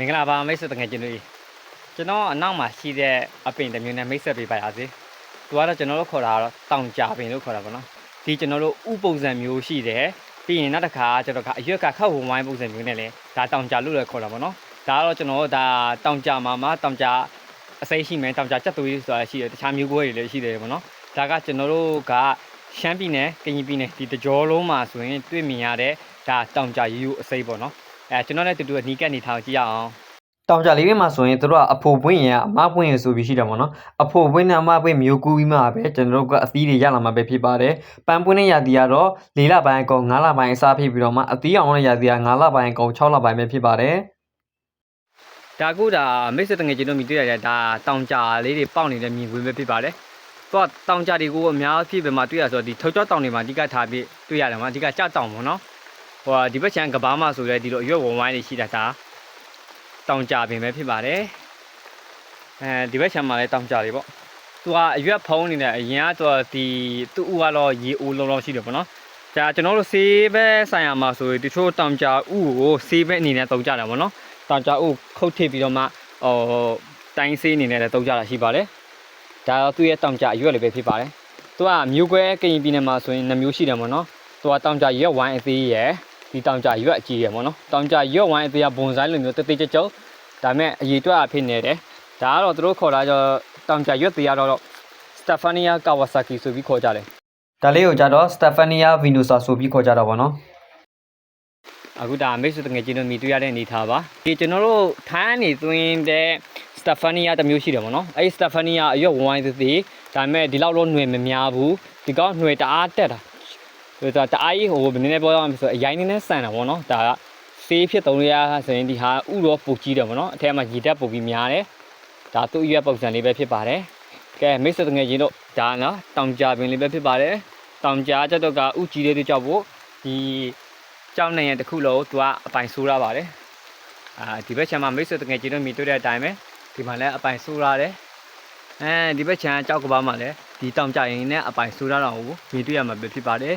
မင်္ဂလာပါမိတ်ဆွေတငယ်ချင်းတို့ကျွန်တော်အနောက်မှာရှိတဲ့အပင်တစ်မျိုးနဲ့မိတ်ဆက်ပေးပါရစေ။သူကတော့ကျွန်တော်တို့ခေါ်တာကတော့တောင်ကြပင်လို့ခေါ်တာပေါ့နော်။ဒီကျွန်တော်တို့ဥပုံစံမျိုးရှိတယ်။ပြီးရင်နောက်တစ်ခါကျွန်တော်ကအရွက်ကခောက်ဝဝိုင်းပုံစံမျိုးနဲ့လည်းဒါတောင်ကြလို့လည်းခေါ်တာပေါ့နော်။ဒါကတော့ကျွန်တော်တို့ဒါတောင်ကြမှာမှာတောင်ကြအစိမ်းရှိမယ်တောင်ကြချက်သွေးဆိုတာရှိတယ်တခြားမျိုးကွဲတွေလည်းရှိတယ်ပေါ့နော်။ဒါကကျွန်တော်တို့ကရှမ်းပြည်နယ်ကရင်ပြည်နယ်ဒီတကြောလုံးမှာဆိုရင်တွေ့မြင်ရတဲ့ဒါတောင်ကြရိုးရိုးအစိမ်းပေါ့နော်။ အဲကျွန်တော်လည်းတူတူအနီးကပ်နေထားကြည့်ရအောင်တောင်ကြလေးတွေမှာဆိုရင်တို့ကအဖို့ပွင့်ရအမပွင့်ရဆိုပြီးရှိတယ်ပေါ့နော်အဖို့ပွင့်နဲ့အမပွင့်မျိုးကူးပြီးမှပဲကျွန်တော်တို့ကအသီးတွေရလာမှာပဲဖြစ်ပါတယ်ပန်းပွင့်တဲ့ရာသီကတော့၄လပိုင်းအကုန်၅လပိုင်းအစားဖြစ်ပြီးတော့မှအသီးအောင်တဲ့ရာသီက၅လပိုင်းအကုန်၆လပိုင်းပဲဖြစ်ပါတယ်ဒါကူဒါမိတ်ဆွေတငယ်ချင်းတို့မြင်တွေ့ရတဲ့ဒါတောင်ကြလေးတွေပေါက်နေတဲ့မြင်ကွင်းပဲဖြစ်ပါတယ်တော့တောင်ကြတွေကိုအများဖြစ်ပဲမှာတွေ့ရဆိုတော့ဒီထောက်ကြောတောင်တွေမှာအဓိကထားပြီးတွေ့ရတယ်မှာအဓိကကြတောင်ပေါ့နော် ဟိုဒီဘက်ချမ်းကဘာမှဆိုလဲဒီလိုအရွက်ဝဝိုင်းတွေရှိတာဒါတောင်ကြပင်ပဲဖြစ်ပါတယ်အဲဒီဘက်ခြမ်းမှာလည်းတောင်ကြတွေပေါ့သူကအရွက်ဖုံးနေတဲ့အရင်ကသူကဒီသူ့ဦးကတော့ရေအိုးလုံးလုံးရှိတယ်ပေါ့နော်ဒါကျွန်တော်တို့ဆေးဘက်ဆိုင်ရာမှာဆိုရင်တချို့တောင်ကြဥကိုဆေးဘက်အနေနဲ့တုံးကြတာပေါ့နော်တောင်ကြဥခုတ်ထည့်ပြီးတော့မှဟိုတိုင်းဆေးအနေနဲ့လည်းတုံးကြတာရှိပါတယ်ဒါတော့သူ့ရဲ့တောင်ကြအရွက်လေးပဲဖြစ်ပါတယ်သူကမျိုးကွဲကရင်ပြည်နယ်မှာဆိုရင်နှမျိုးရှိတယ်ပေါ့နော်သူကတောင်ကြရွက်ဝိုင်းအသေးရယ် ဒီတောင်ကြရွက်အကြီးရယ်ပေါ့နော်တောင်ကြရွက်ဝိုင်းအသေးကဘုံဆိုင်လိုမျိုးတိတ်တိတ်ကြုံကြုံ ဒါမဲ့အရေးတွက်အဖြစ်နေတယ်ဒါကတော့သူတို့ခေါ်တာကျတော့တောင်ကြရွက်သေးရတော့စတက်ဖာနီယာကာဝါဆာကီဆိုပြီးခေါ်ကြတယ်ဒါလေးကိုကြတော့စတက်ဖာနီယာဗီနိုဆာဆိုပြီးခေါ်ကြတာပေါ့နော်အခုဒါမိတ်ဆွေတငယ်ချင်းတို့မြည်တွေ့ရတဲ့အနေထားပါဒီကျွန်တော်တို့ထိုင်းနေသွင်းတဲ့စတက်ဖာနီယာတစ်မျိုးရှိတယ်ပေါ့နော်အဲ့ဒီစတက်ဖာနီယာအရွက်ဝိုင်းသေးသေးဒါပေမဲ့ဒီလောက်တော့ຫນွေမများဘူးဒီကောက်ຫນွေတအားတက်တာ ဒါတအားကြီးဟိုနည်းနည်းပြောရအောင်ဆိုအရင်နည်းနည်းဆန်တာပေါ့နော်ဒါကဆေးဖြစ်သုံးရဆိုရင်ဒီဟာဥရောပူကြီးတယ်ဗောနော်အထက်မှာရေတက်ပူပြီးများတယ်ဒါသူ့ရွက်ပုံစံလေးပဲဖြစ်ပါတယ်ကဲမိတ်ဆွေတငယ်ချင်းတို့ဒါနော်တောင်ကြပင်လေးပဲဖြစ်ပါတယ်တောင်ကြကြတော့ကဥကြီးလေးတွေကြောက်ဖို့ဒီကြောက်နေရတစ်ခုလုံးသူကအပိုင်ဆိုးရပါတယ်အာဒီဘက်ခြမ်းမှာမိတ်ဆွေတငယ်ချင်းတို့မြင်တွေ့တဲ့အတိုင်းပဲဒီမှာလည်းအပိုင်ဆိုးရတယ်အဲဒီဘက်ခြမ်းကြောက်ကဘာမှာလည်းဒီတောင်ကြရင်နဲ့အပိုင်ဆိုးရတော့ဘူးမြင်တွေ့ရမှာပဲဖြစ်ပါတယ်